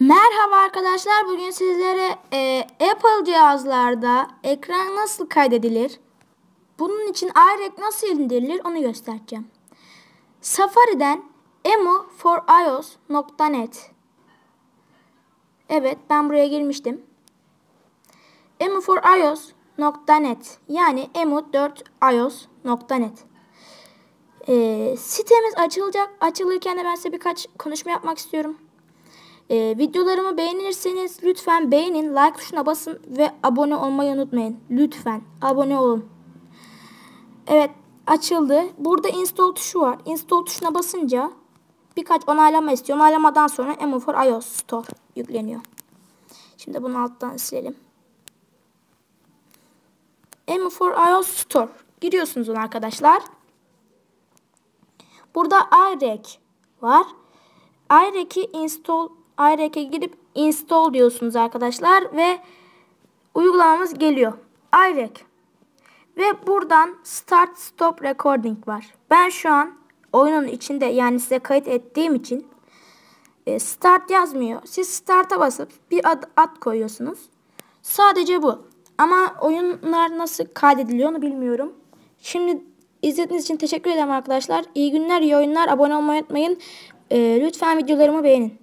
Merhaba arkadaşlar. Bugün sizlere e, Apple cihazlarda ekran nasıl kaydedilir? Bunun için iRec nasıl indirilir onu göstereceğim. Safari'den emu4ios.net Evet ben buraya girmiştim. emu4ios.net yani emu4ios.net e, Sitemiz açılacak. Açılırken de ben size birkaç konuşma yapmak istiyorum. Ee, videolarımı beğenirseniz lütfen beğenin, like tuşuna basın ve abone olmayı unutmayın. Lütfen abone olun. Evet açıldı. Burada install tuşu var. Install tuşuna basınca birkaç onaylama istiyor. Onaylamadan sonra Emo4 iOS Store yükleniyor. Şimdi bunu alttan silelim. Emo4 iOS Store. Giriyorsunuz ona arkadaşlar. Burada iRec var. iRec'i install iRec'e girip install diyorsunuz arkadaşlar ve uygulamamız geliyor. iRec ve buradan start stop recording var. Ben şu an oyunun içinde yani size kayıt ettiğim için e, start yazmıyor. Siz start'a basıp bir ad, ad koyuyorsunuz. Sadece bu. Ama oyunlar nasıl kaydediliyor onu bilmiyorum. Şimdi izlediğiniz için teşekkür ederim arkadaşlar. İyi günler, iyi oyunlar. Abone olmayı unutmayın. E, lütfen videolarımı beğenin.